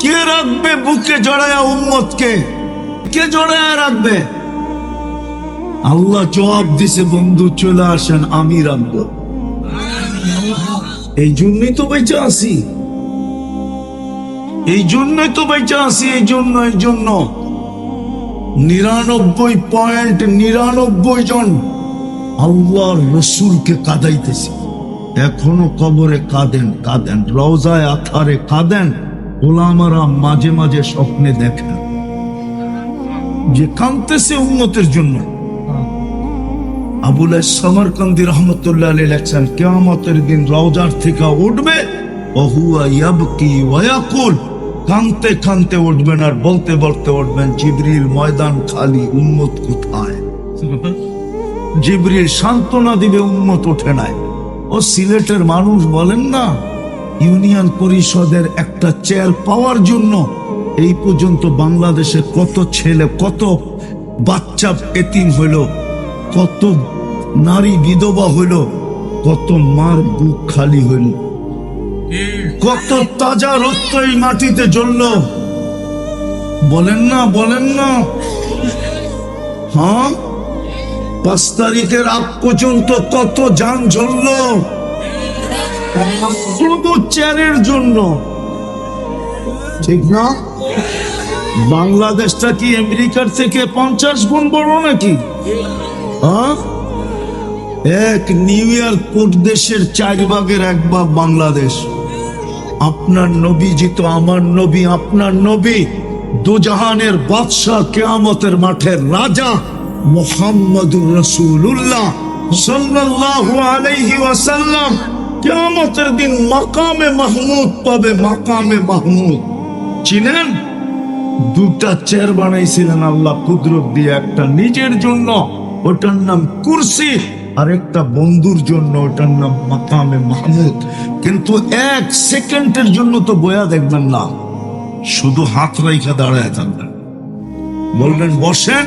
কে রাখবে বুকে জড়ায়া উম্মতকে? কে জড়ায়া রাখবে? আল্লাহ জবাব দিছে, বন্ধু, চলে আসেন, আমি রাখব। এই জন্যই তো বেঁচে আসি এই জন্যই তো বেঁচে আছি, এই জন্য এই জন্য। নিরানব্বই পয়েন্ট নিরানব্বই জন আল্লাহর রসুলকে কাদাইতেছে। এখনও কবরে কাঁদেন কাঁদেন, রওজায় আথারে কাঁদেন। ওলামারা মাঝে মাঝে স্বপ্নে দেখেন যে কাঁদতেছে উন্নতের জন্য। আবুল সমরকান্দি রহমতুল্লাহ আলী লেখছেন, কেয়ামতের দিন রওজার থেকে উঠবে অহুয়া ইয়াবকি ওয়াকুল কানতে কানতে উঠবেন আর বলতে বলতে উঠবেন, জিবরিল ময়দান খালি উন্মত কোথায়? জিবরিল সান্ত্বনা দিবে উন্মত ওঠে নাই। ও সিলেটের মানুষ বলেন না ইউনিয়ন পরিষদের একটা চেয়ার পাওয়ার জন্য এই পর্যন্ত বাংলাদেশে কত ছেলে, কত বাচ্চা এতিম হইল, কত নারী বিধবা হইল, কত মার বুক খালি হইল। কত তাজা রক্ত এই মাটিতে জ্বলল। বলেন না বলেন না। হ্যাঁ? পাঁচ তারিখের আগ পর্যন্ত কত যান জ্বলল। শুধু চেয়ারের জন্য। ঠিক না? বাংলাদেশটা কি আমেরিকার থেকে পঞ্চাশ গুণ বড় নাকি? হ্যাঁ? এক নিউ ইয়র্ক দেশের চার ভাগের এক ভাগ বাংলাদেশ। আপনার নবী জিত আমার নবী আপনার নবী দুজাহানের বাদশাহ কেয়ামতের মাঠের রাজা মোহাম্মদুর রসুল্লাহ সাল্লাল্লাহু আলাইহি ওয়াসাল্লাম। কেয়ামতের দিন মাকামে মাহমুদ পাবে, মাকামে মাহমুদ। চিনেন? দুটা চেয়ার বানাইছিলেন আল্লাহ কুদরত দিয়ে, একটা নিজের জন্য, ওটার নাম কুরসি, আর একটা বন্ধুর জন্য, ওটার নাম মাকামে মাহমুদ। কিন্তু এক সেকেন্ডের জন্য তো বয়া দেখবেন না, শুধু হাত রাইখা দাঁড়ায় থাকবেন। বললেন বসেন?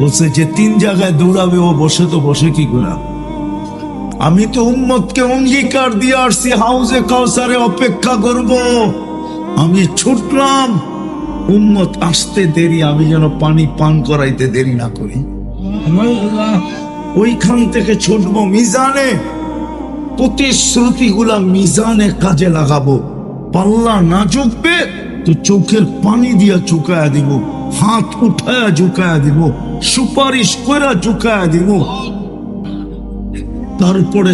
বলছে যে তিন জায়গায় দৌড়াবে, ও বসে তো বসে কি করে? আমি তো উম্মতকে অঙ্গীকার দিয়ে আসছি, হাউজে কাউসারে অপেক্ষা করব। আমি ছুটলাম। উম্মত আসতে দেরি, আমি যেন পানি পান করাইতে দেরি না করি। ওইখান থেকে ছুটবো মিজানে। প্রতিশ্রুতিগুলা মিজানে কাজে লাগাবো। পাল্লা না চুকবে তো চোখের পানি দিয়া চুকায়া দিব। হাত উঠায়া ঝুকায়া দিব। সুপারিশ কইরা ঝুকায়া দিব। তারপরে